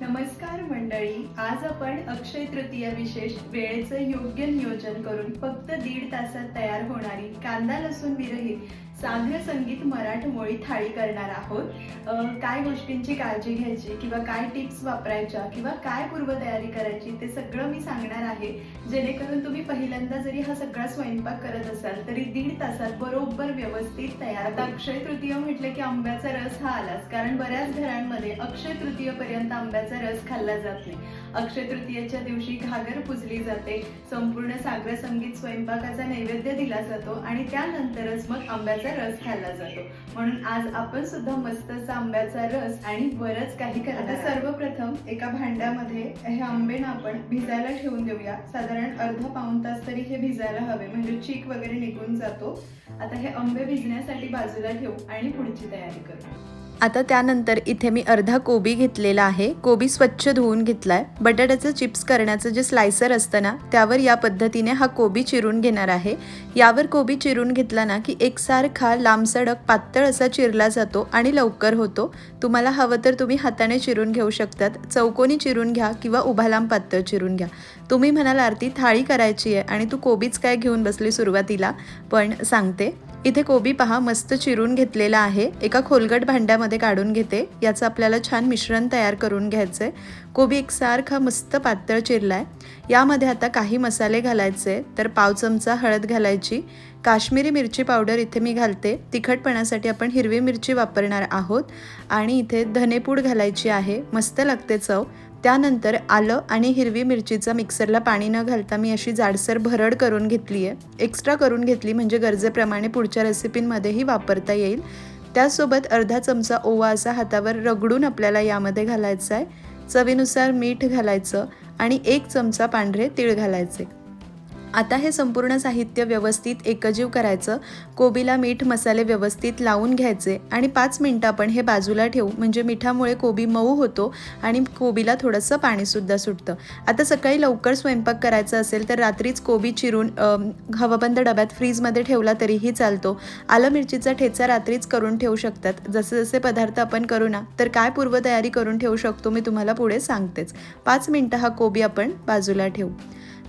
नमस्कार मंडळी आज आपण अक्षय तृतीया विशेष वेळेचं योग्य नियोजन करून फक्त दीड तासात तयार होणारी कांदा लसूण विरहित साध्य संगीत मराठमोळी थाळी करणार आहोत. काय गोष्टींची काळजी घ्यायची किंवा काय टिप्स वापरायच्या किंवा काय पूर्वतयारी करायची ते सगळं मी सांगणार आहे. जेणेकरून तुम्ही पहिल्यांदा जरी हा सगळा स्वयंपाक करत असाल तरी दीड तासात बरोबर व्यवस्थित तयार आता अक्षय तृतीय म्हटलं की आंब्याचा रस हा आलाच कारण बऱ्याच घरांमध्ये अक्षय तृतीयपर्यंत आंब्याचा रस खाल्ला जात नाही. अक्षय तृतीयेच्या दिवशी घागर पुजली जाते संपूर्ण सागर संगीत स्वयंपाकाचा नैवेद्य दिला जातो आणि त्यानंतरच मग आंब्याचा रस खाल्ला जातो. म्हणून आज आपण सुद्धा मस्त असा आंब्याचा रस आणि बरंच काही करणार आता सर्वप्रथम एका भांड्यामध्ये हे आंबे ना आपण भिजायला ठेवून देऊया. साधारण अर्धा पाऊण तास तरी हे भिजायला हवे. म्हणजे चीक वगैरे निघून जातो. आता हे आंबे भिजण्यासाठी बाजूला ठेवू आणि पुढची तयारी करू. आता त्यानंतर इथे मी अर्धा कोबी घेतलेला आहे. कोबी स्वच्छ धुवून घेतलाय. बटाट्याचं चिप्स करण्याचं जे स्लायसर असतं ना त्यावर या पद्धतीने हा कोबी चिरून घेणार आहे. यावर कोबी चिरून घेतला ना की एकसारखा लांबसडक पातळ असा चिरला जातो आणि लवकर होतो. तुम्हाला हवं तर तुम्ही हाताने चिरून घेऊ शकतात. चौकोनी चिरून घ्या किंवा उभा लांब पातळ चिरून घ्या. तुम्ही म्हणाल आरती थाळी करायची आहे आणि तू कोबीच काय घेऊन बसली सुरुवातीला? पण सांगते इथे कोबी पहा मस्त चिरून घेतलेला आहे. एका खोलगट भांड्यामध्ये काढून घेते. याचं आपल्याला छान मिश्रण तयार करून घ्यायचं आहे. कोबी एकसारखा मस्त पातळ चिरला आहे यामध्ये आता काही मसाले घालायचे तर पाव चमचा हळद घालायची. काश्मीरी मिरची पावडर इथे मी घालते. तिखटपणासाठी आपण हिरवी मिरची वापरणार आहोत. आणि इथे धनेपूड घालायची आहे. मस्त लागते चव. त्यानंतर आलं आणि हिरवी मिरचीचा मिक्सरला पाणी न घालता मी अशी जाडसर भरड करून घेतली आहे. एक्स्ट्रा करून घेतली म्हणजे गरजेप्रमाणे पुढच्या रेसिपींमध्येही वापरता येईल. त्यासोबत अर्धा चमचा ओवा असा हातावर रगडून आपल्याला यामध्ये घालायचा आहे. चवीनुसार मीठ घालायचं आणि एक चमचा पांढरे तीळ घालायचे. आता हे संपूर्ण साहित्य व्यवस्थित एकजीव करायचं. कोबीला मीठ मसाले व्यवस्थित लावून घ्यायचे आणि पाच मिनटं आपण हे बाजूला ठेवू. म्हणजे मिठामुळे कोबी मऊ होतो आणि कोबीला थोडंसं पाणीसुद्धा सुटतं. आता सकाळी लवकर स्वयंपाक करायचा असेल तर रात्रीच कोबी चिरून हवाबंद डब्यात फ्रीजमध्ये ठेवला तरीही चालतो. आलं मिरचीचा ठेचा रात्रीच करून ठेवू शकतात. जसे जसे पदार्थ आपण करू ना तर काय पूर्वतयारी करून ठेवू शकतो मी तुम्हाला पुढे सांगतेच. पाच मिनटं हा कोबी आपण बाजूला ठेवू.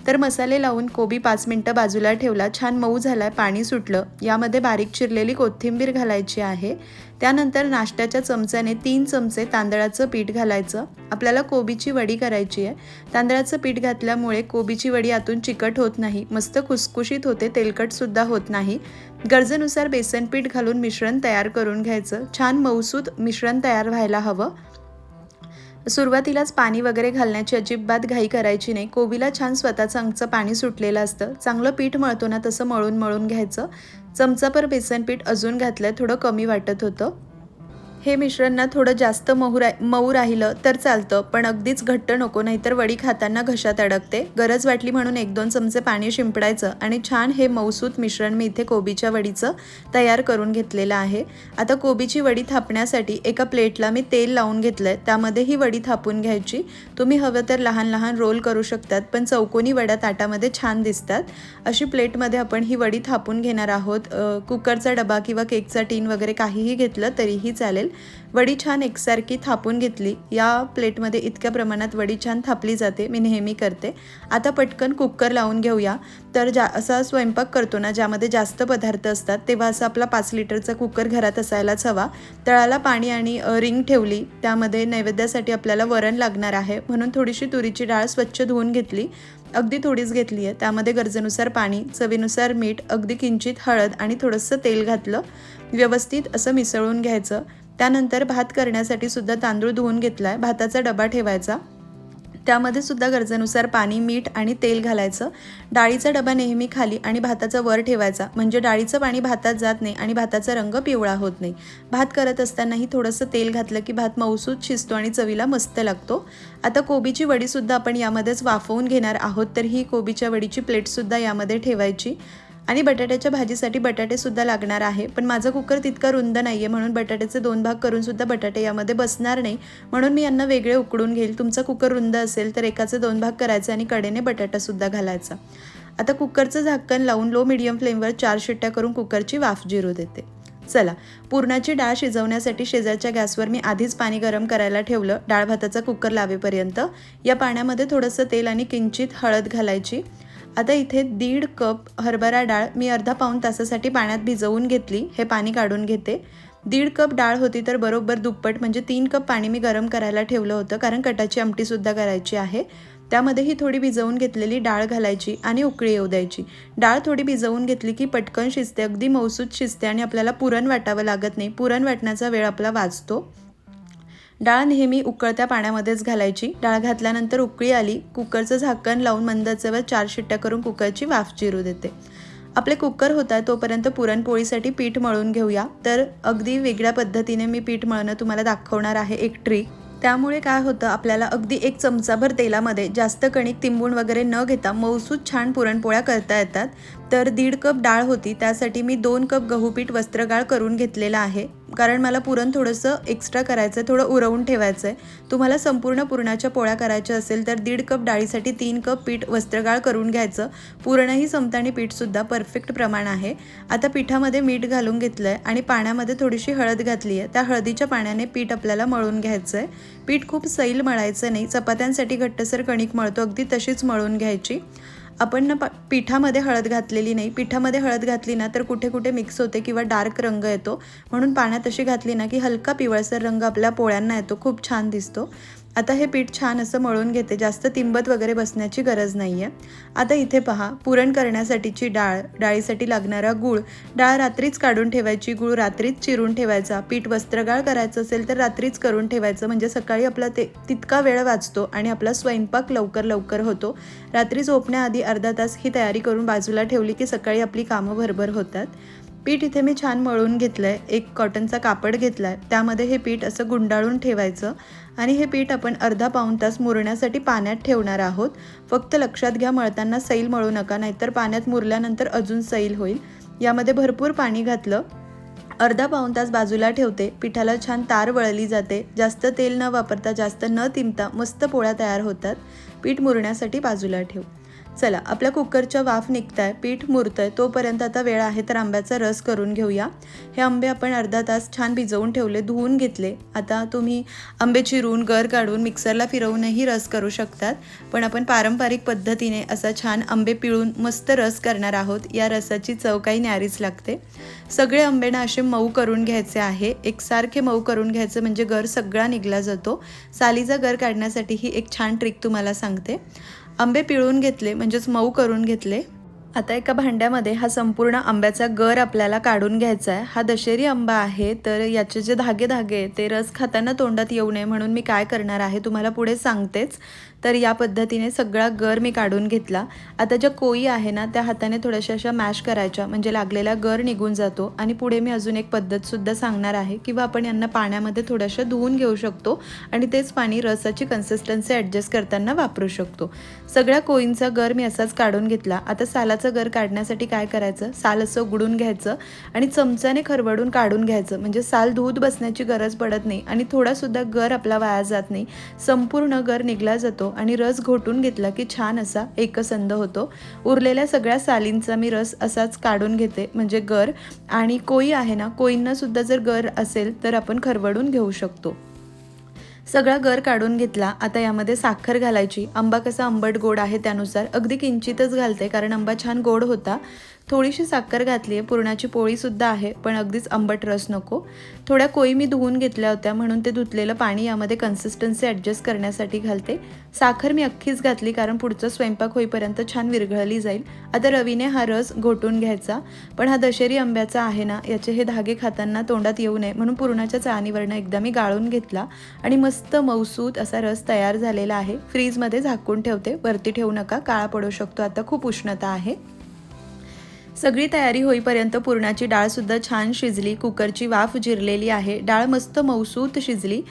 तर मसाले लावून कोबी पाच मिनटं बाजूला ठेवला. छान मऊ झालाय पाणी सुटलं. यामध्ये बारीक चिरलेली कोथिंबीर घालायची आहे. त्यानंतर नाश्त्याच्या चमच्याने तीन चमचे तांदळाचं पीठ घालायचं. आपल्याला कोबीची वडी करायची आहे. तांदळाचं पीठ घातल्यामुळे कोबीची वडी आतून चिकट होत नाही. मस्त खुसखुशीत होते तेलकटसुद्धा होत नाही. गरजेनुसार बेसन पीठ घालून मिश्रण तयार करून घ्यायचं. छान मऊसूद मिश्रण तयार व्हायला हवं. सुरुवातीलाच पाणी वगैरे घालण्याची अजिबात घाई करायची नाही. कोबीला छान स्वतःचं अंगचं पाणी सुटलेलं असतं. चांगलं पीठ मळतो ना तसं मळून मळून घ्यायचं. चमचापर बेसन पीठ अजून घातलं थोडं कमी वाटत होतं. हे मिश्रण ना थोडं जास्त मऊ रा मऊ राहिलं तर चालतं पण अगदीच घट्ट नको नाहीतर वडी खाताना घशात अडकते. गरज वाटली म्हणून एक दोन चमचे पाणी शिंपडायचं आणि छान हे मऊसूत मिश्रण मी इथे कोबीच्या वडीचं तयार करून घेतलेलं आहे. आता कोबीची वडी थापण्यासाठी एका प्लेटला मी तेल लावून घेतलं आहे त्यामध्ये ही वडी थापून घ्यायची. तुम्ही हवं तर लहान लहान रोल करू शकतात पण चौकोनी वड्या ताटामध्ये छान दिसतात. अशी प्लेटमध्ये आपण ही वडी थापून घेणार आहोत. कुकरचा डबा किंवा केकचा टीन वगैरे काहीही घेतलं तरीही चालेल. वडी छान एकसारखी थापून घेतली. या प्लेटमध्ये इतक्या प्रमाणात वडी छान थापली जाते. मी नेहमी करते. आता पटकन कुकर लावून घेऊया. तर जा असा स्वयंपाक करतो ना ज्यामध्ये जास्त पदार्थ असतात तेव्हा असा आपला पाच लिटरचा कुकर घरात असायलाच हवा. तळाला पाणी आणि रिंग ठेवली. त्यामध्ये नैवेद्यासाठी आपल्याला वरण लागणार आहे. म्हणून थोडीशी तुरीची डाळ स्वच्छ धुवून घेतली. अगदी थोडीच घेतली आहे. त्यामध्ये गरजेनुसार पाणी चवीनुसार मीठ अगदी किंचित हळद आणि थोडंसं तेल घातलं. व्यवस्थित असं मिसळून घ्यायचं. त्यानंतर भात करण्यासाठी सुद्धा तांदूळ धुवून घेतला आहे भाताचा डबा ठेवायचा. त्यामध्ये सुद्धा गरजेनुसार पाणी मीठ आणि तेल घालायचं. डाळीचा डबा नेहमी खाली आणि भाताचा वर ठेवायचा. म्हणजे डाळीचं पाणी भातात जात नाही आणि भाताचा रंग पिवळा होत नाही. भात करत असतानाही थोडंसं तेल घातलं की भात मऊसूत शिजतो आणि चवीला मस्त लागतो. आता कोबीची वडीसुद्धा आपण यामध्येच वाफवून घेणार आहोत. तर ही कोबीच्या वडीची प्लेटसुद्धा यामध्ये ठेवायची. आणि बटाट्याच्या भाजीसाठी बटाटेसुद्धा लागणार आहे. पण माझा कुकर तितका रुंद नाही आहे म्हणून बटाट्याचे दोन भाग करूनसुद्धा बटाटे यामध्ये बसणार नाही. म्हणून मी यांना वेगळे उकडून घेईल. तुमचा कुकर रुंद असेल तर एकाचे दोन भाग करायचे आणि कडेने बटाटासुद्धा घालायचा. आता कुकरचं झाकण लावून लो मिडियम फ्लेमवर चार शिट्ट्या करून कुकरची वाफ जिरू देते. चला पुरणाची डाळ शिजवण्यासाठी शेजारच्या गॅसवर मी आधीच पाणी गरम करायला ठेवलं. डाळ भाताचा कुकर लावेपर्यंत या पाण्यामध्ये थोडंसं तेल आणि किंचित हळद घालायची. आता इथे दीड कप हरभरा डाळ मी अर्धा पाऊण तासासाठी पाण्यात भिजवून घेतली हे पाणी काढून घेते. दीड कप डाळ होती तर बरोबर दुप्पट म्हणजे तीन कप पाणी मी गरम करायला ठेवलं होतं कारण कटाची आमटीसुद्धा करायची आहे. त्यामध्ये ही थोडी भिजवून घेतलेली डाळ घालायची आणि उकळी येऊ द्यायची. डाळ थोडी भिजवून घेतली की पटकन शिजते अगदी मौसूद शिजते आणि आपल्याला पुरण वाटावं लागत नाही. पुरण वाटण्याचा वेळ आपला वाचतो. डाळ नेहमी उकळत्या पाण्यामध्येच घालायची. डाळ घातल्यानंतर उकळी आली कुकरचं झाकण लावून मंदाचेवर चार शिट्ट्या करून कुकरची वाफ जिरू देते. आपले कुकर होता तोपर्यंत पुरणपोळीसाठी पीठ मळून घेऊया. तर अगदी वेगळ्या पद्धतीने मी पीठ मळणं तुम्हाला दाखवणार आहे एक ट्रिक त्यामुळे काय होतं आपल्याला अगदी एक चमचाभर तेलामध्ये जास्त कणिक तिंबून वगैरे न घेता मौसूद छान पुरणपोळ्या करता येतात. तर दीड कप डाळ होती त्यासाठी मी दोन कप गहू पीठ वस्त्रगाळ करून घेतलेलं आहे. कारण मला पुरण थोडंसं एक्स्ट्रा करायचं आहे थोडं उरवून ठेवायचं आहे तुम्हाला संपूर्ण पुरणाच्या पोळ्या करायच्या असेल तर दीड कप डाळीसाठी तीन कप पीठ वस्त्रगाळ करून घ्यायचं. पूर्णही संपतानी पीठसुद्धा परफेक्ट प्रमाण आहे. आता पिठामध्ये मीठ घालून घेतलं आहे आणि पाण्यामध्ये थोडीशी हळद घातली आहे. त्या हळदीच्या पाण्याने पीठ आपल्याला मळून घ्यायचं आहे पीठ खूप सैल मळायचं नाही चपात्यांसाठी घट्टसर कणिक मळतो अगदी तशीच मळून घ्यायची. आपण ना पिठामध्ये हळद घातलेली नाही. पिठामध्ये हळद घातली ना तर कुठे कुठे मिक्स होते किंवा डार्क रंग येतो. म्हणून पाण्यात अशी घातली ना की हलका पिवळसर रंग आपल्या पोळ्यांना येतो. खूप छान दिसतो. आता हे पीठ छान असं मळून घेते जास्त तिंबत वगैरे बसण्याची गरज नाही आहे आता इथे पहा पुरण करण्यासाठीची डाळ डाळीसाठी लागणारा गूळ. डाळ रात्रीच काढून ठेवायची गूळ रात्रीच चिरून ठेवायचा. पीठ वस्त्रगाळ करायचं असेल तर रात्रीच करून ठेवायचं म्हणजे सकाळी आपला ते तितका वेळ वाचतो आणि आपला स्वयंपाक लवकर लवकर होतो. रात्री झोपण्याआधी अर्धा तास ही तयारी करून बाजूला ठेवली की सकाळी आपली कामं भरभर होतात. पीठ इथे मी छान मळून घेतलं आहे एक कॉटनचा कापड घेतला आहे त्यामध्ये हे पीठ असं गुंडाळून ठेवायचं आणि हे पीठ आपण अर्धा पाऊण तास मुरण्यासाठी पाण्यात ठेवणार आहोत. फक्त लक्षात घ्या मळताना सैल मळू नका नाहीतर पाण्यात मुरल्यानंतर अजून सैल होईल. यामध्ये भरपूर पाणी घातलं. अर्धा पाऊण तास बाजूला ठेवते. पिठाला छान तार वळली जाते. जास्त तेल न वापरता जास्त न तिमता मस्त पोळ्या तयार होतात. पीठ मुरण्यासाठी बाजूला ठेव. चला आपल्या कुकरच्या वाफ निघताय पीठ मुरतंय तोपर्यंत आता वेळ आहे तर आंब्याचा रस करून घेऊया. हे आंबे आपण अर्धा तास छान भिजवून ठेवले धुवून घेतले. आता तुम्ही आंबे चिरून गर काढून मिक्सरला फिरवूनही रस करू शकतात. पण आपण पारंपरिक पद्धतीने असा छान आंबे पिळून मस्त रस करणार आहोत. या रसाची चव काही न्यारीच लागते. सगळे आंबे ना असे मऊ करून घ्यायचे आहे. एकसारखे मऊ करून घ्यायचं म्हणजे गर सगळा निघला जातो. सालीचा गर काढण्यासाठी ही एक छान ट्रिक तुम्हाला सांगते. आंबे पिळून घेतले म्हणजेच मऊ करून घेतले. आता एका भांड्यामध्ये हा संपूर्ण आंब्याचा गर आपल्याला काढून घ्यायचा आहे. हा दशेरी आंबा आहे तर याचे जे धागे धागे ते रस खाताना तोंडात येऊ नये म्हणून मी काय करणार आहे तुम्हाला पुढे सांगतेच. तर या पद्धतीने सगळा गर मी काढून घेतला. आता ज्या कोई आहे ना त्या हाताने थोड्याशा अशा मॅश करायच्या म्हणजे लागलेला गर निघून जातो. आणि पुढे मी अजून एक पद्धतसुद्धा सांगणार आहे किंवा आपण यांना पाण्यामध्ये थोड्याशा धुवून घेऊ शकतो आणि तेच पाणी रसाची कन्सिस्टन्सी ॲडजस्ट करताना वापरू शकतो. सगळ्या कोईंचा गर मी असाच काढून घेतला. आता सालाचं गर काढण्यासाठी काय करायचं? साल असं उघडून घ्यायचं आणि चमच्याने खरवडून काढून घ्यायचं. म्हणजे साल धूत बसण्याची गरज पडत नाही आणि थोडासुद्धा गर आपला वाया जात नाही. संपूर्ण गर निघला जातो आणि रस घोटून घेतला की छान असा एकसंध होतो. उरलेल्या सगळ्या सालींचा मी रस असाच काढून घेते. म्हणजे गर आणि कोई आहे ना कोईंना सुद्धा जर गर असेल तर आपण खरवडून घेऊ शकतो. सगळा गर काढून घेतला. आता यामध्ये साखर घालायची. आंबा कसा आंबट गोड आहे त्यानुसार. अगदी किंचितच घालते कारण आंबा छान गोड होता. थोडीशी साखर घातली आहे. पुरणाची पोळीसुद्धा आहे पण अगदीच आंबट रस नको. थोड्या कोई मी धुवून घेतल्या होत्या म्हणून ते धुतलेलं पाणी यामध्ये कन्सिस्टन्सी ॲडजस्ट करण्यासाठी घालते. साखर मी अख्खीच घातली कारण पुढचं स्वयंपाक होईपर्यंत छान विरघळली जाईल. आता रवीने हा रस घोटून घ्यायचा पण हा दशेरी आंब्याचा आहे ना याचे हे धागे खाताना तोंडात येऊ नये म्हणून पुरणाच्या चाळणीवरनं एकदा मी गाळून घेतला आणि मस्त मौसूत असा रस तयार झालेला आहे. फ्रीजमध्ये झाकून ठेवते वरती ठेवू नका काळा पडू शकतो. आता खूप उष्णता आहे. सगळी तयारी होईपर्यंत पुरणाची डाळसुद्धा छान शिजली कुकरची वाफ जिरलेली आहे. डाळ मस्त मौसूत शिजली.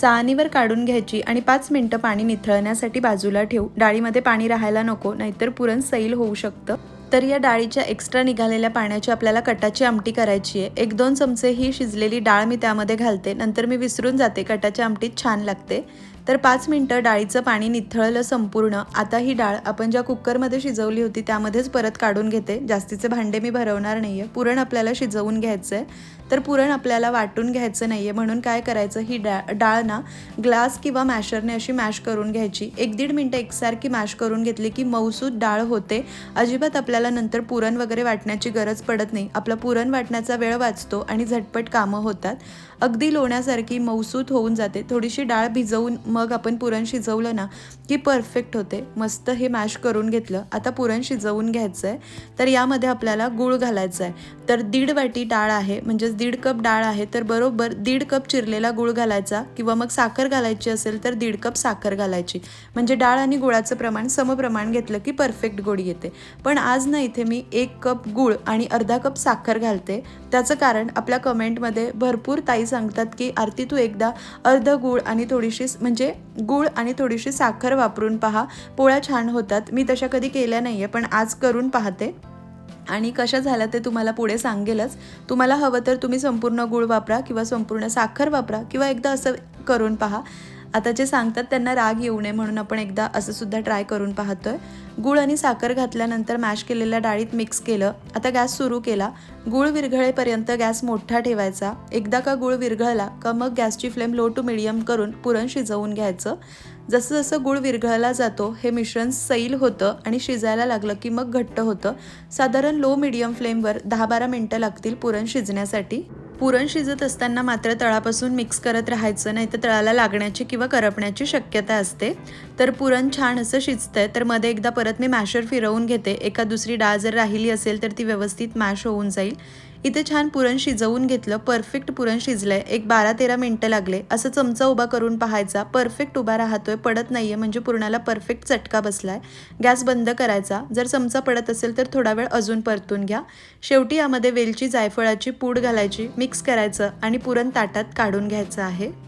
चाळणीवर काढून घ्यायची आणि पाच मिनटं पाणी निथळण्यासाठी बाजूला ठेवू. डाळीमध्ये पाणी राहायला नको नाहीतर पुरण सैल होऊ शकतं. तर या डाळीच्या एक्स्ट्रा निघालेल्या पाण्याची आपल्याला कटाची आमटी करायची आहे. एक दोन चमचे ही शिजलेली डाळ मी त्यामध्ये घालते. नंतर मी विसरून जाते. कटाच्या आमटीत छान लागते. तर पाच मिनटं डाळीचं पाणी निथळलं संपूर्ण. आता ही डाळ आपण ज्या कुकरमध्ये शिजवली होती त्यामध्येच परत काढून घेते. जास्तीचे भांडे मी भरवणार नाही आहे पुरण आपल्याला शिजवून घ्यायचं आहे तर पुरण आपल्याला वाटून घ्यायचं नाही आहे म्हणून काय करायचं? ही डा डाळ ना ग्लास किंवा मॅशरने अशी मॅश करून घ्यायची. एक दीड मिनटं एकसारखी मॅश करून घेतली की मऊसूद डाळ होते. अजिबात आपल्याला नंतर पुरण वगैरे वाटण्याची गरज पडत नाही. आपला पुरण वाटण्याचा वेळ वाचतो आणि झटपट कामं होतात. अगदी लोण्यासारखी मऊसूत होऊन जाते. थोडीशी डाळ भिजवून मग आपण पुरण शिजवलं ना की परफेक्ट होते. मस्त हे मॅश करून घेतलं. आता पुरण शिजवून घ्यायचं आहे तर यामध्ये आपल्याला गूळ घालायचं आहे तर दीड वाटी डाळ आहे. म्हणजेच दीड कप डाळ आहे तर बरोबर दीड कप चिरलेला गूळ घालायचा किंवा मग साखर घालायची असेल तर दीड कप साखर घालायची. म्हणजे डाळ आणि गुळाचं प्रमाण समप्रमाण घेतलं की परफेक्ट गोडी येते. पण आज ना इथे मी एक कप गूळ आणि अर्धा कप साखर घालते. त्याचं कारण आपल्या कमेंटमध्ये भरपूर ताई सांगतात की आरती तू एकदा अर्ध गूळ आणि थोडीशी म्हणजे गूळ आणि थोडीशी साखर वापरून पहा. पोळ्या छान होतात. मी तशा कधी केल्या नाही आहे पण आज करून पाहते. आणि कशा झाल्या ते तुम्हाला पुढे सांगेलच. तुम्हाला हवं तर तुम्ही संपूर्ण गूळ वापरा किंवा संपूर्ण साखर वापरा किंवा एकदा असं करून पहा. आता जे सांगतात त्यांना राग येऊ नये म्हणून आपण एकदा असं सुद्धा ट्राय करून पाहतोय. गूळ आणि साखर घातल्यानंतर मॅश केलेल्या डाळीत मिक्स केलं. आता गॅस सुरू केला. गूळ विरघळेपर्यंत गॅस मोठा ठेवायचा. एकदा का गूळ विरघळला का मग गॅसची फ्लेम लो टू मिडियम करून पुरण शिजवून घ्यायचं. जसं जसं गूळ विरघळला जातो हे मिश्रण सैल होतं आणि शिजायला लागलं की मग घट्ट होतं. साधारण लो मिडियम फ्लेमवर दहा बारा मिनटं लागतील पुरण शिजण्यासाठी. पुरण शिजत असताना मात्र तळापासून मिक्स करत राहायचं नाही तर तळाला लागण्याची किंवा करपण्याची शक्यता असते. तर पुरण छान असं शिजतंय तर मध्ये एकदा परत मी मॅशर फिरवून घेते. एका दुसरी डाळ जर राहिली असेल तर ती व्यवस्थित मॅश होऊन जाईल. इथे छान पुरण शिजवून घेतलं परफेक्ट पुरण शिजलंय. एक बारा तेरा मिनटं लागले. असं चमचा उभा करून पाहायचा परफेक्ट उभा राहतोय पडत नाहीये म्हणजे पुरणाला परफेक्ट चटका बसलाय. गॅस बंद करायचा. जर चमचा पडत असेल तर थोडा वेळ अजून परतून घ्या. शेवटी यामध्ये वेलची जायफळाची पूड घालायची मिक्स करायचं आणि पुरण ताटात काढून घ्यायचं आहे.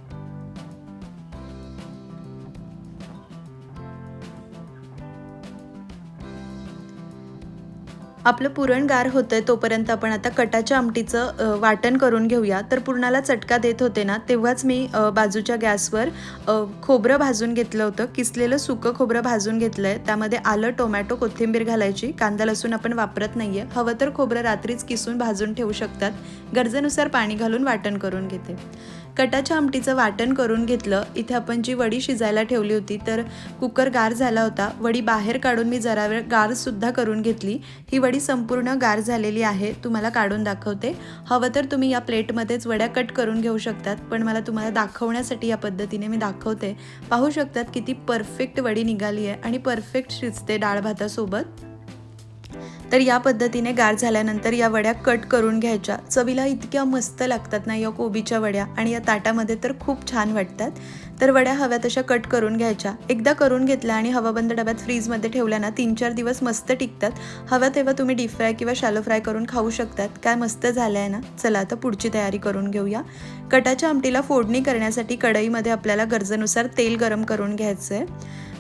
आपलं पुरण गार आहे तोपर्यंत आपण आता कटाच्या आमटीचं वाटण करून घेऊया. तर पुरणाला चटका देत होते ना तेव्हाच मी बाजूच्या गॅसवर खोबरं भाजून घेतलं होतं. किसलेलं सुकं खोबरं भाजून घेतलं आहे त्यामध्ये आलं टोमॅटो कोथिंबीर घालायची. कांदा लसूण आपण वापरत नाही आहे हवं तर खोबरं रात्रीच किसून भाजून ठेवू शकतात. गरजेनुसार पाणी घालून वाटण करून घेते. कटाच्या आमटीचं वाटण करून घेतलं. इथे आपण जी वडी शिजायला ठेवली होती तर कुकर गार झाला होता. वडी बाहेर काढून मी जरा वेळ गारसुद्धा करून घेतली. ही वडी संपूर्ण गार झालेली आहे. तुम्हाला काढून दाखवते. हवं तर तुम्ही या प्लेटमध्येच वड्या कट करून घेऊ शकतात पण मला तुम्हाला दाखवण्यासाठी या पद्धतीने मी दाखवते. पाहू शकतात किती परफेक्ट वडी निघाली आहे आणि परफेक्ट शिजते डाळ भातासोबत. तर या पद्धतीने गार झाल्यानंतर या वड्या कट करून घ्यायच्या. चवीला इतक्या मस्त लागतात ना या कोबीच्या वड्या आणि या ताटामध्ये तर खूप छान वाटतात. तर वड्या हव्या तशा कट करून घ्यायच्या. एकदा करून घेतल्या आणि हवाबंद डब्यात फ्रीजमध्ये ठेवल्या ना तीन चार दिवस मस्त टिकतात. हव्या तेव्हा तुम्ही डीप फ्राय किंवा शॅलो फ्राय करून खाऊ शकतात. काय मस्त झालं आहे ना? चला आता पुढची तयारी करून घेऊया. कटाच्या आमटीला फोडणी करण्यासाठी कढईमध्ये आपल्याला गरजेनुसार तेल गरम करून घ्यायचं आहे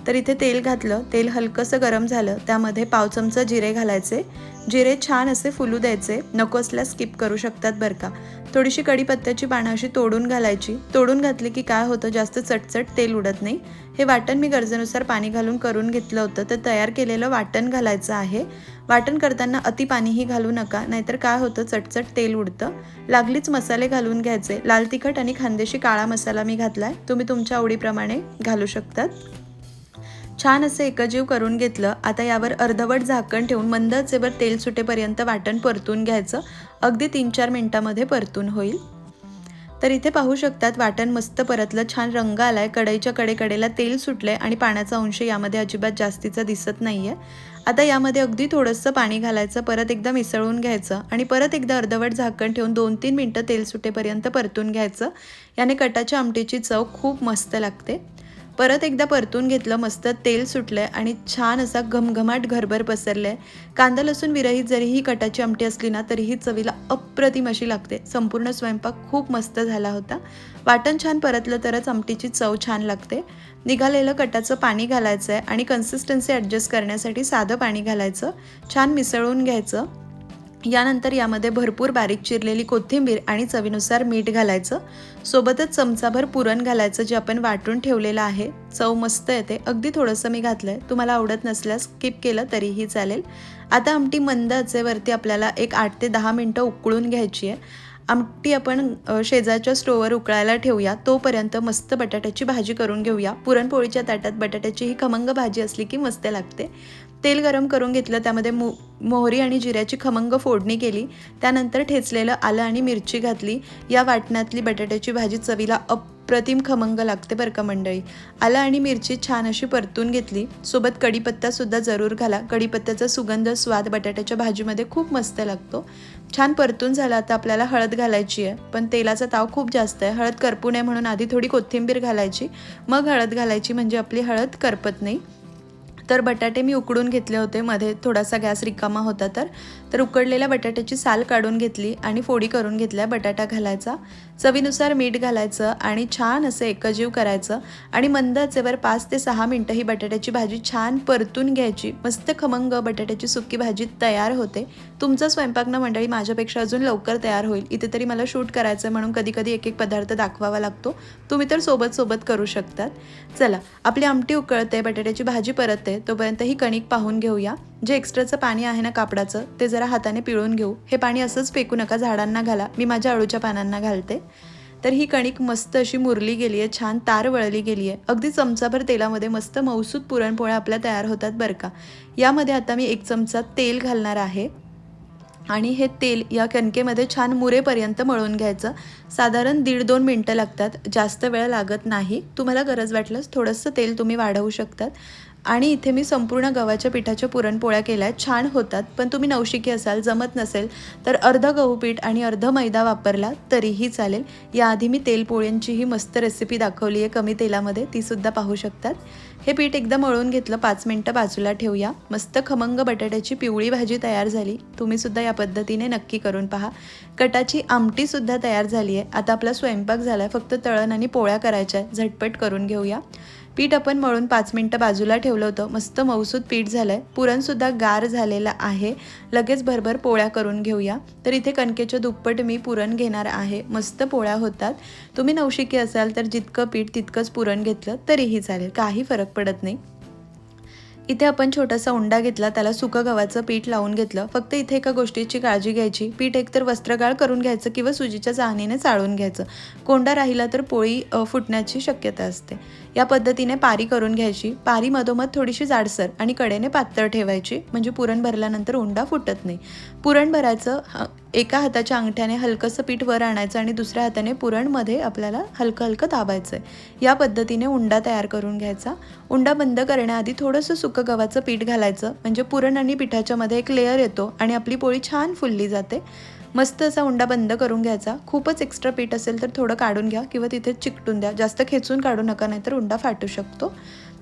तर इथे तेल घातलं तेल हलकंसं गरम झालं त्यामध्ये पाव चमचा जिरे घालायचे. जिरे छान असे फुलू द्यायचे नको असल्यास स्किप करू शकतात बरं का. थोडीशी कढीपत्त्याची पानं अशी तोडून घालायची. तोडून घातली की काय होतं जास्त चटचट तेल उडत नाही. हे वाटण मी गरजेनुसार पाणी घालून करून घेतलं होतं तर तयार केलेलं वाटण घालायचं आहे. वाटण करताना अति पाणीही घालू नका नाहीतर काय होतं चटचट तेल उडतं. लागलीच मसाले घालून घ्यायचे. लाल तिखट आणि खांदेशी काळा मसाला मी घातलाय. तुम्ही तुमच्या आवडीप्रमाणे घालू शकतात. छान असं एकजीव करून घेतलं. आता यावर अर्धवट झाकण ठेवून मंद आचेवर तेल सुटेपर्यंत वाटण परतून घ्यायचं. अगदी तीन चार मिनटामध्ये परतून होईल. तर इथे पाहू शकतात वाटण मस्त परतलं छान रंग आलाय. कढईच्या कडेकडेला तेल सुटलंय आणि पाण्याचा अंश यामध्ये अजिबात जास्तीचा दिसत नाहीये. आता यामध्ये अगदी थोडंसं पाणी घालायचं परत एकदा मिसळून घ्यायचं आणि परत एकदा अर्धवट झाकण ठेवून दोन तीन मिनटं तेल सुटेपर्यंत परतून घ्यायचं. याने कटाच्या आमटीची चव खूप मस्त लागते. परत एकदा परतून घेतलं मस्त तेल सुटलंय आणि छान असा घमघमाट घरभर पसरलाय. कांदा लसूण विरहित जरी ही कटाची आमटी असली ना तरीही चवीला अप्रतिम अशी लागते. संपूर्ण स्वयंपाक खूप मस्त झाला होता. वाटण छान परतलं तरच आमटीची चव छान लागते. निघालेलं कटाचं पाणी घालायचं आहे आणि कन्सिस्टन्सी ॲडजस्ट करण्यासाठी साधं पाणी घालायचं. छान मिसळून घ्यायचं. यानंतर यामध्ये भरपूर बारीक चिरलेली कोथिंबीर आणि चवीनुसार मीठ घालायचं. सोबतच चमचाभर पुरण घालायचं जे आपण वाटून ठेवलेलं आहे. चव मस्त येते. अगदी थोडंसं मी घातलं आहे तुम्हाला आवडत नसल्यास स्किप केलं तरीही चालेल. आता आमटी मंद आचेवरती आपल्याला एक आठ ते दहा मिनटं उकळून घ्यायची आहे. आमटी आपण शेजारच्या स्टोवर उकळायला ठेवूया. तोपर्यंत मस्त बटाट्याची भाजी करून घेऊया. पुरणपोळीच्या ताटात बटाट्याची ही खमंग भाजी असली की मस्त लागते. तेल गरम करून घेतलं त्यामध्ये मो मोहरी आणि जिऱ्याची खमंग फोडणी केली त्यानंतर ठेचलेलं आलं आणि मिरची घातली. या वाटणातली बटाट्याची भाजी चवीला अप्रतिम खमंग लागते बरं का मंडळी. आलं आणि मिरची छान अशी परतून घेतली. सोबत कढीपत्तासुद्धा जरूर घाला. कढीपत्त्याचा सुगंध स्वाद बटाट्याच्या भाजीमध्ये खूप मस्त लागतो. छान परतून झाला. आता आपल्याला हळद घालायची आहे. पण तेलाचा ताव खूप जास्त आहे. हळद करपू नये म्हणून आधी थोडी कोथिंबीर घालायची. मग हळद घालायची म्हणजे आपली हळद करपत नाही. तर बटाटे मी उकडून घेतले होते. मध्ये थोडासा गॅस रिकामा होता तर. तर उकडलेल्या बटाट्याची साल काढून घेतली आणि फोडी करून घेतल्या बटाटा घालायचा. चवीनुसार मीठ घालायचं आणि छान असं एकजीव करायचं आणि मंद आचेवर पाच ते सहा मिनटं ही बटाट्याची भाजी छान परतून घ्यायची. मस्त खमंग बटाट्याची सुकी भाजी तयार होते. तुमचा स्वयंपाकनं मंडळी माझ्यापेक्षा अजून लवकर तयार होईल. इथे तरी मला शूट करायचं आहे म्हणून कधी कधी एक एक पदार्थ दाखवावा लागतो. तुम्ही तर सोबत सोबत करू शकतात. चला आपली आमटी उकळते बटाट्याची भाजी परतते तोपर्यंत ही कणिक पाहून घेऊया. जे एक्स्ट्राचं पाणी आहे ना कापडाचं ते जरा हाताने पिळून घेऊ. हे पाणी असंच फेकू नका झाडांना घाला. मी माझ्या अळूच्या पानांना घालते. तर ही कणिक मस्त अशी मुरली गेली आहे छान तार वळली गेली आहे अगदी चमचाभर तेलामध्ये मस्त मौसूद पुरणपोळ्या आपल्या तयार होतात बरं का. यामध्ये आता मी एक चमचा तेल घालणार आहे. आणि हे तेल या कणकेमध्ये छान मुरेपर्यंत मळून घ्यायचं. साधारण दीड दोन मिनटं लागतात. जास्त वेळ लागत नाही. तुम्हाला गरज वाटल्यास थोडंसं तेल तुम्ही वाढवू शकतात. आणि इथे मी संपूर्ण गव्हाच्या पिठाच्या पुरणपोळ्या केल्या आहेत. छान होतात पण तुम्ही नवशिकी असाल जमत नसेल तर अर्ध गहू पीठ आणि अर्ध मैदा वापरला तरीही चालेल. याआधी मी तेलपोळ्यांचीही मस्त रेसिपी दाखवली आहे कमी तेलामध्ये तीसुद्धा पाहू शकतात. हे पीठ एकदा मळून घेतलं पाच मिनटं बाजूला ठेवूया. मस्त खमंग बटाट्याची पिवळी भाजी तयार झाली. तुम्हीसुद्धा या पद्धतीने नक्की करून पहा. कटाची आमटीसुद्धा तयार झाली आहे आता आपला स्वयंपाक झाला आहे फक्त तळण आणि पोळ्या करायच्या आहेत. झटपट करून घेऊया. पीठ आपण मळून पाच मिनटं बाजूला ठेवलं होतं. मस्त मौसूद पीठ झालं आहे पुरणसुद्धा गार झालेलं आहे. लगेच भरभर पोळ्या करून घेऊया. तर इथे कणकेच्या दुप्पट मी पुरण घेणार आहे. मस्त पोळ्या होतात. तुम्ही नवशिकी असाल तर जितकं पीठ तितकंच पुरण घेतलं तरीही चालेल. काही फरक पडत नाही. इथे आपण छोटासा उंडा घेतला. त्याला सुकं गव्हाचं पीठ लावून घेतलं. फक्त इथे एका गोष्टीची काळजी घ्यायची. पीठ एकतर वस्त्रगाळ करून घ्यायचं किंवा सुजीच्या चाहणीने चाळून घ्यायचं. कोंडा राहिला तर पोळी फुटण्याची शक्यता असते. या पद्धतीने पारी करून घ्यायची. पारी मधोमध थोडीशी जाडसर आणि कडेने पातळ ठेवायची. म्हणजे पुरण भरल्यानंतर उंडा फुटत नाही. पुरण भरायचं एका हाताच्या अंगठ्याने हलकंसं पीठ वर आणायचं आणि दुसऱ्या हाताने पुरणमध्ये आपल्याला हलकं हलकं दाबायचं आहे या पद्धतीने उंडा तयार करून घ्यायचा. उंडा बंद करण्याआधी थोडंसं सुकं गव्हाचं पीठ घालायचं. म्हणजे पुरण आणि पिठाच्यामध्ये एक लेअर येतो आणि आपली पोळी छान फुलली जाते. मस्त असा उंडा बंद करून घ्यायचा. खूपच एक्स्ट्रा पीठ असेल तर थोडं काढून घ्या किंवा तिथे चिकटून द्या. जास्त खेचून काढू नका नाहीतर उंडा फाटू शकतो.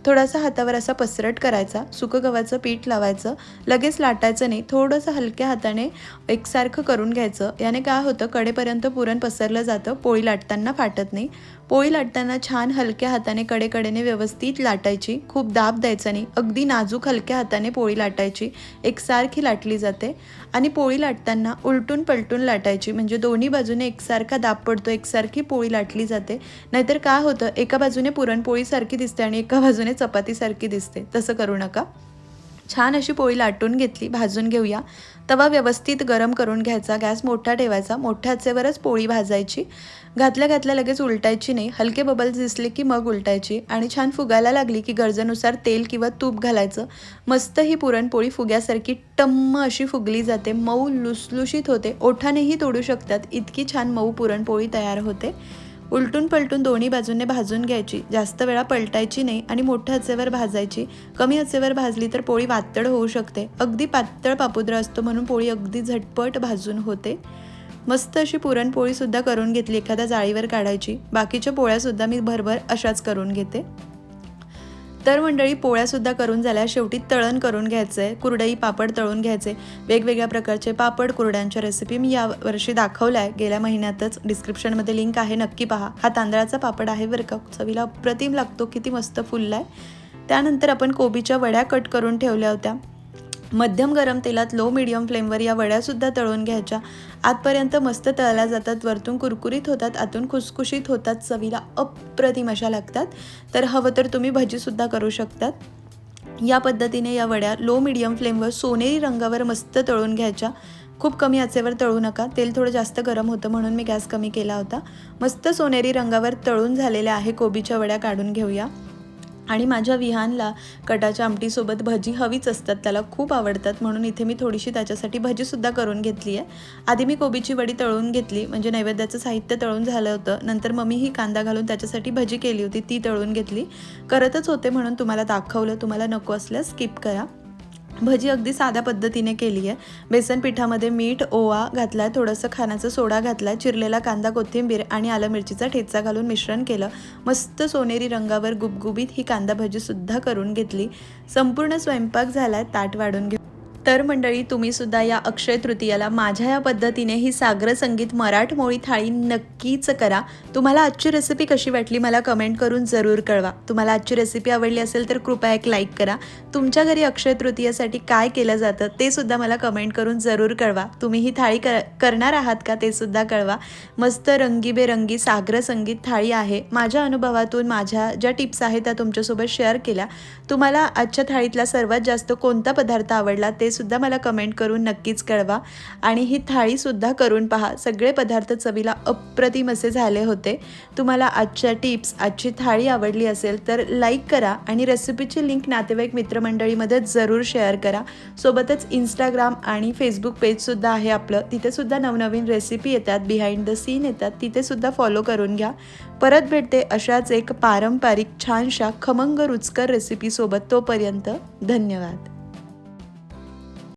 थोडासा हातावर असा पसरट करायचा. सुकं गव्हाचं पीठ लावायचं. लगेच लाटायचं नाही. थोडंसं हलक्या हाताने एकसारखं करून घ्यायचं. याने काय होतं? कडेपर्यंत पुरण पसरलं जातं. पोळी लाटताना फाटत नाही. पोळी लाटताना छान हलक्या हाताने कडेकडेने व्यवस्थित लाटायची. खूप दाब द्यायचा नाही. अगदी नाजूक हलक्या हाताने पोळी लाटायची. एकसारखी लाटली जाते. आणि पोळी लाटताना उलटून पलटून लाटायची. म्हणजे दोन्ही बाजूने एकसारखा दाब पडतो. एकसारखी पोळी लाटली जाते. नाहीतर काय होतं? एका बाजूने पुरणपोळीसारखी दिसते आणि एका बाजूने चपातीसारखी दिसते. तसं करू नका. छान अशी पोळी लाटून घेतली भाजून घेऊया. तवा व्यवस्थित गरम करून घ्यायचा गॅस मोठा ठेवायचा. मोठ्या आचेवरच पोळी भाजायची. घातल्या घातल्या लगेच उलटायची नाही. हलके बबल्स दिसले की मग उलटायची. आणि छान फुगायला लागली की गरजेनुसार तेल किंवा तूप घालायचं. मस्त ही पुरणपोळी फुग्यासारखी टम्म अशी फुगली जाते. मऊ लुसलुशीत होते. ओठानेही तोडू शकतात. इतकी छान मऊ पुरणपोळी तयार होते. उलटून पलटून दोन्ही बाजूने भाजून घ्यायची. जास्त वेळा पलटायची नाही आणि मोठ्या आचेवर भाजायची. कमी आचेवर भाजली तर पोळी वातड होऊ शकते. अगदी पातळ पापुद्रा असतो म्हणून पोळी अगदी झटपट भाजून होते. मस्त अशी पुरणपोळीसुद्धा करून घेतली एखाद्या जाळीवर काढायची. बाकीच्या पोळ्यासुद्धा मी भरभर अशाच करून घेते. तर मंडळी पोळ्यासुद्धा करून झाल्या. शेवटी तळण करून घ्यायचं आहे कुरडई पापड तळून घ्यायचे. वेगवेगळ्या प्रकारचे पापड कुरड्यांच्या रेसिपी मी यावर्षी दाखवल्या आहे. गेल्या महिन्यातच डिस्क्रिप्शनमध्ये लिंक आहे नक्की पहा. हा तांदळाचा पापड आहे बरं का. चवीला अप्रतिम लागतो किती मस्त फुलला आहे त्यानंतर आपण कोबीच्या वड्या कट करून ठेवल्या होत्या. मध्यम गरम तेलात लो मिडियम फ्लेमवर या वड्यासुद्धा तळून घ्यायच्या. आतपर्यंत मस्त तळल्या जातात वरतून कुरकुरीत होतात आतून खुसखुशीत होतात चवीला अप्रतिम अशा लागतात. तर हवं तर तुम्ही भजीसुद्धा करू शकतात. या पद्धतीने या वड्या लो मिडियम फ्लेमवर सोनेरी रंगावर मस्त तळून घ्यायच्या. खूप कमी आचेवर तळू नका. तेल थोडं जास्त गरम होतं म्हणून मी गॅस कमी केला होता. मस्त सोनेरी रंगावर तळून झालेल्या आहे कोबीच्या वड्या काढून घेऊया. आणि माझ्या विहानला कटाच्या आमटीसोबत भजी हवीच असतात त्याला खूप आवडतात म्हणून इथे मी थोडीशी त्याच्यासाठी भजीसुद्धा करून घेतली आहे. आधी मी कोबीची वडी तळून घेतली म्हणजे नैवेद्याचं साहित्य तळून झालं होतं नंतर मम्मी ही कांदा घालून त्याच्यासाठी भजी केली होती ती तळून घेतली. करतच होते म्हणून तुम्हाला दाखवलं तुम्हाला नको असल्यास स्किप करा. भजी अगदी साध्या पद्धतीने केली आहे. बेसन पिठामध्ये मीठ ओवा घातला आहे थोडंसं खाण्याचा सोडा घातला आहे चिरलेला कांदा कोथिंबीर आणि आलं मिरचीचा ठेचा घालून मिश्रण केलं. मस्त सोनेरी रंगावर गुबगुबीत ही कांदा भजीसुद्धा करून घेतली. संपूर्ण स्वयंपाक झाला आहे ताट वाढून घेऊ तर मंडळी तुम्ही सुद्धा या अक्षय तृतीयाला माझ्या या पद्धतीने ही सागर संगीत मराठमोळी थाळी नक्कीच करा. तुम्हाला आजची रेसिपी कशी वाटली मला कमेंट करून जरूर कळवा. तुम्हाला आजची रेसिपी आवडली असेल तर कृपया एक लाईक करा. तुमच्या घरी अक्षय तृतीयासाठी काय केलं जातं ते सुद्धा मला कमेंट करून जरूर कळवा. तुम्ही ही थाळी कर करणार आहात का ते सुद्धा कळवा. मस्त रंगीबेरंगी सागर संगीत थाळी आहे. माझ्या अनुभवातून माझ्या ज्या टिप्स आहेत त्या तुमच्यासोबत शेअर केल्या. तुम्हाला आजच्या थाळीतला सर्वात जास्त कोणता पदार्थ आवडला ते सुद्धा मला कमेंट करून नक्कीच कळवा. आणि ही थाळीसुद्धा करून पहा. सगळे पदार्थ चवीला अप्रतिम असे झाले होते. तुम्हाला आजच्या टिप्स आजची थाळी आवडली असेल तर लाईक करा आणि रेसिपीची लिंक नातेवाईक मित्रमंडळीमध्ये जरूर शेअर करा. सोबतच इंस्टाग्राम आणि फेसबुक पेजसुद्धा आहे आपलं. तिथेसुद्धा नवनवीन रेसिपी येतात बिहाइंड द सीन येतात. तिथेसुद्धा फॉलो करून घ्या. परत भेटते अशाच एक पारंपरिक छानशा खमंग रुचकर रेसिपीसोबत तोपर्यंत धन्यवाद.